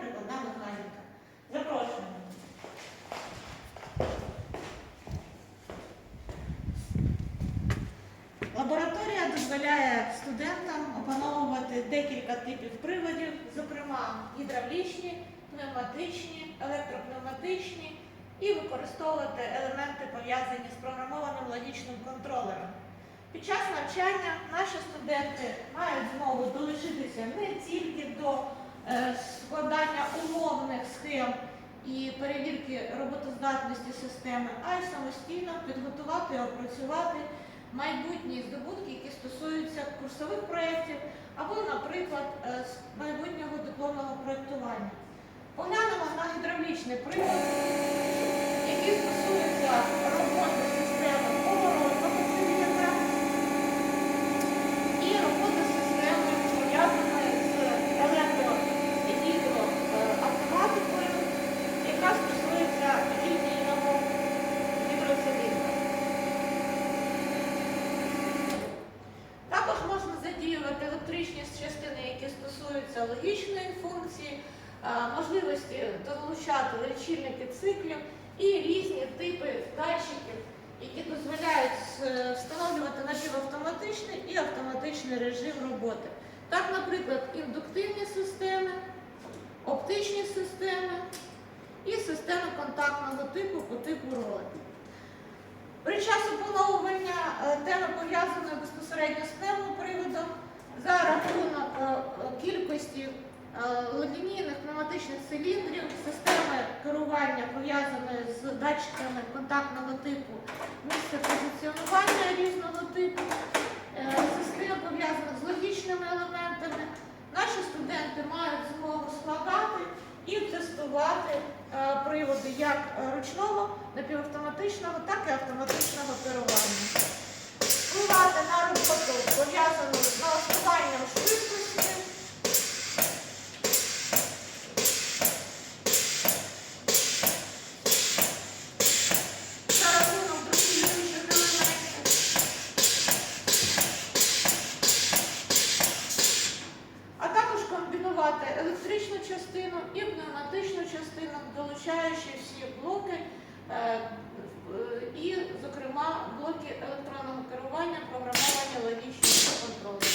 прикладна механіка. Запрошуємо. Лабораторія дозволяє студентам опановувати декілька типів приводів, зокрема гідравлічні, пневматичні, електропневматичні і використовувати елементи, пов'язані з програмованим логічним контролером. Під час навчання наші студенти мають змогу долучитися не тільки до складання умовних схем і перевірки роботоздатності системи, а й самостійно підготувати і опрацювати майбутні здобутки, які стосуються курсових проєктів або, наприклад, е, майбутнього дипломного проєктування. Поглянемо на гідравлічний приклад, який стосується роботи системи поворотного циліндра і роботи системи пов'язаної з електро і гідроавтоматикою, яка стосується лінійного гідроциліндра. Також можна задіювати електричні частини, які стосуються логічної функції, можливості долучати лічильники циклів і різні типи датчиків, які дозволяють е, встановлювати напівавтоматичний і автоматичний режим роботи. Так, наприклад, індуктивні системи, оптичні системи і системи контактного типу по типу ролик. Під час опановування е, теми пов'язаної безпосередньо з пневмоприводом за рахунок е, кількості е, пневматичних циліндрів, системи керування пов'язаної з датчиками контактного типу, місце позиціонування різного типу, е, систем пов'язаних з логічними елементами, наші студенти мають змогу складати і тестувати приводи як ручного, напівавтоматичного, так і автоматичного керування. Комбінувати електричну частину і пневматичну частину, долучаючи всі блоки е, е, і, зокрема, блоки електронного керування, програмування логічного контролю.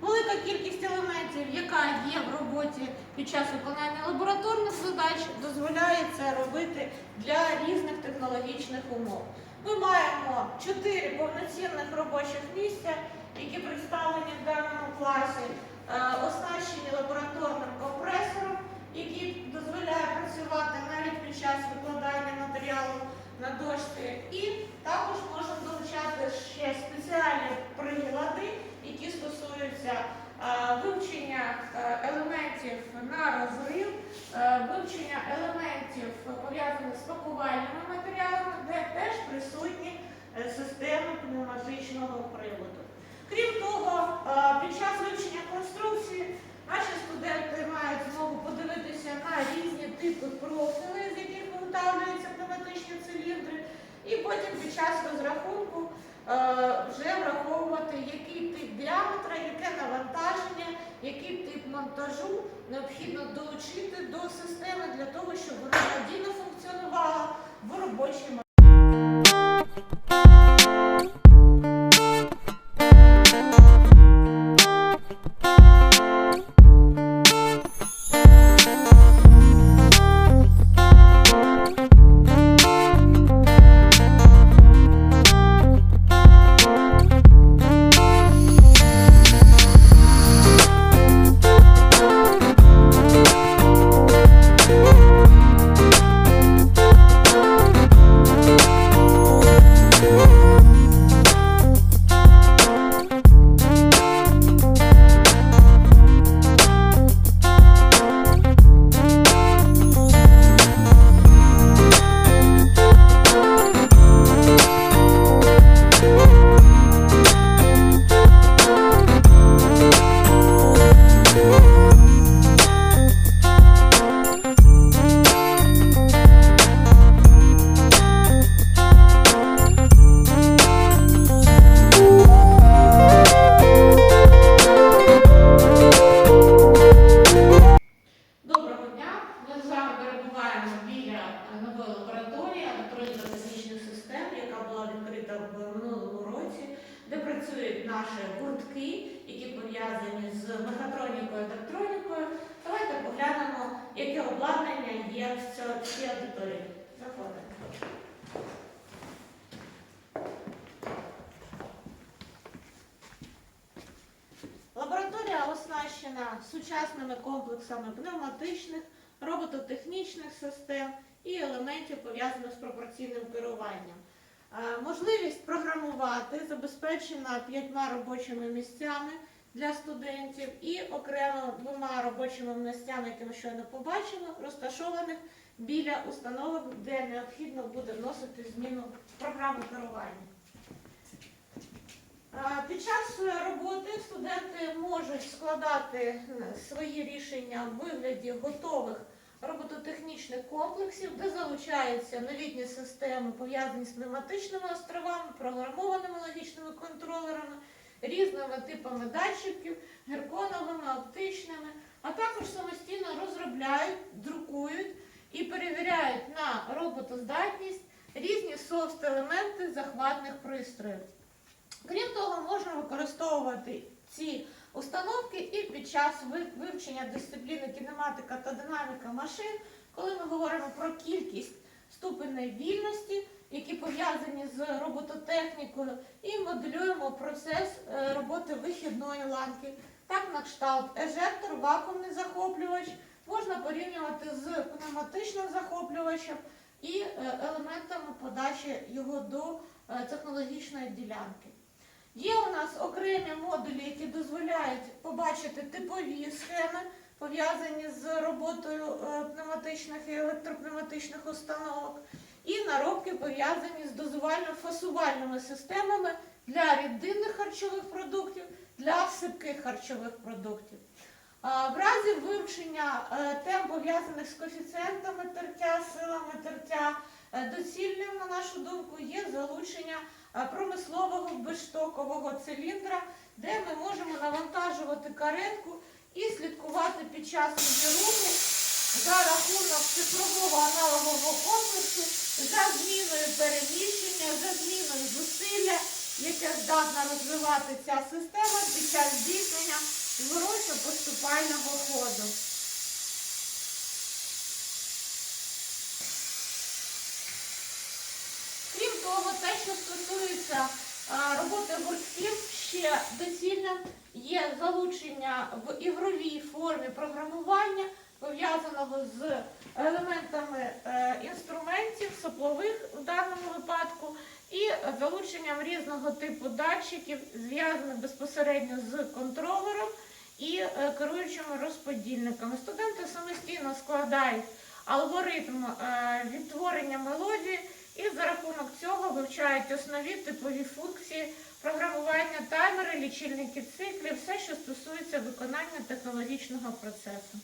Велика кількість елементів, яка є в роботі під час виконання лабораторних задач, дозволяє це робити для різних технологічних умов. Ми маємо чотири повноцінних робочих місця, які представлені в даному класі, е, оснащені лабораторним компресором, який дозволяє працювати навіть під час викладання матеріалу на дошці. І також можна долучати ще спеціальні прилади, які стосуються е, вивчення е, елементів на розрив, вивчення елементів пов'язаних з пакувальними матеріалами, де теж присутні системи пневматичного приводу. Крім того, е, під час вивчення конструкції наші студенти мають змогу подивитися на різні типи профілей, з яких виготовлюються пневматичні циліндри, і потім під час розрахунку е, вже враховувати, який тип діаметра, яке навантаження, який тип монтажу необхідно долучити до системи для того, щоб вона надійно функціонувала в робочій працюють наші гуртки, які пов'язані з мехатронікою та електронікою. Давайте поглянемо, яке обладнання є в цій аудиторії. Заходимо. Лабораторія оснащена сучасними комплексами пневматичних, робототехнічних систем і елементів, пов'язаних з пропорційним керуванням. Е, Можливість програмувати забезпечена п'ятьма робочими місцями для студентів і окремо двома робочими місцями, які ми щойно побачили, розташованих біля установок, де необхідно буде вносити зміну в програму керування. Е, Під час роботи студенти можуть складати е, свої рішення в вигляді готових робототехнічних комплексів, де залучаються новітні системи, пов'язані з пневматичними островами, програмованими логічними контролерами, різними типами датчиків, герконовими, оптичними, а також самостійно розробляють, друкують і перевіряють на роботоздатність різні софт-елементи захватних пристроїв. Крім того, можна використовувати ці установки і під час вивчення дисципліни кінематика та динаміка машин, коли ми говоримо про кількість ступеней вільності, які пов'язані з робототехнікою, і моделюємо процес е, роботи вихідної ланки. Так, на кшталт ежектор, вакуумний захоплювач можна порівнювати з пневматичним захоплювачем і е, елементами подачі його до е, технологічної ділянки. Є у нас окремі модулі, які дозволяють побачити типові схеми, пов'язані з роботою е, пневматичних і електропневматичних установок, і наробки пов'язані з дозувально-фасувальними системами для рідинних харчових продуктів, для сипких харчових продуктів. В разі вивчення е, тем, пов'язаних з коефіцієнтами тертя, силами тертя, е, доцільним, на нашу думку, є залучення промислового безштокового циліндра, де ми можемо навантажувати каретку і слідкувати під час руху за рахунок цифрового аналогового комплексу, за зміною переміщення, за зміною зусилля, яке здатна розвивати ця система під час здійснення зворотньо-поступального ходу. Крім того, те, що стосується роботи гуртків, ще доцільним є залучення в ігровій формі програмування, пов'язаного з елементами е, інструментів, соплових в даному випадку, і залученням різного типу датчиків, зв'язаних безпосередньо з контролером і е, керуючими розподільниками. Студенти самостійно складають алгоритм е, відтворення мелодії і за рахунок цього вивчають основні типові функції програмування таймери, лічильники циклів, все, що стосується виконання технологічного процесу.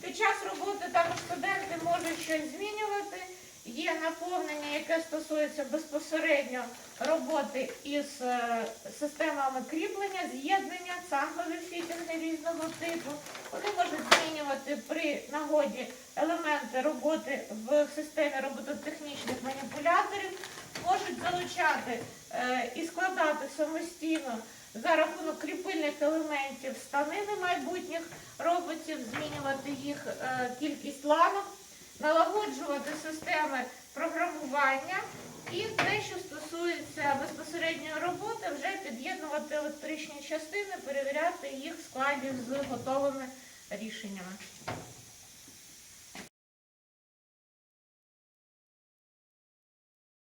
Під час роботи також студенти можуть щось змінювати. Є наповнення, яке стосується безпосередньо роботи із е, системами кріплення, з'єднання, цангові фітинги різного типу. Вони можуть змінювати при нагоді елементи роботи в системі робототехнічних маніпуляторів, можуть залучати і складати самостійно за рахунок кріпильних елементів станини майбутніх роботів, змінювати їх е, кількість ланок, налагоджувати системи програмування і те, що стосується безпосередньої роботи, вже під'єднувати електричні частини, перевіряти їх в складі з готовими рішеннями.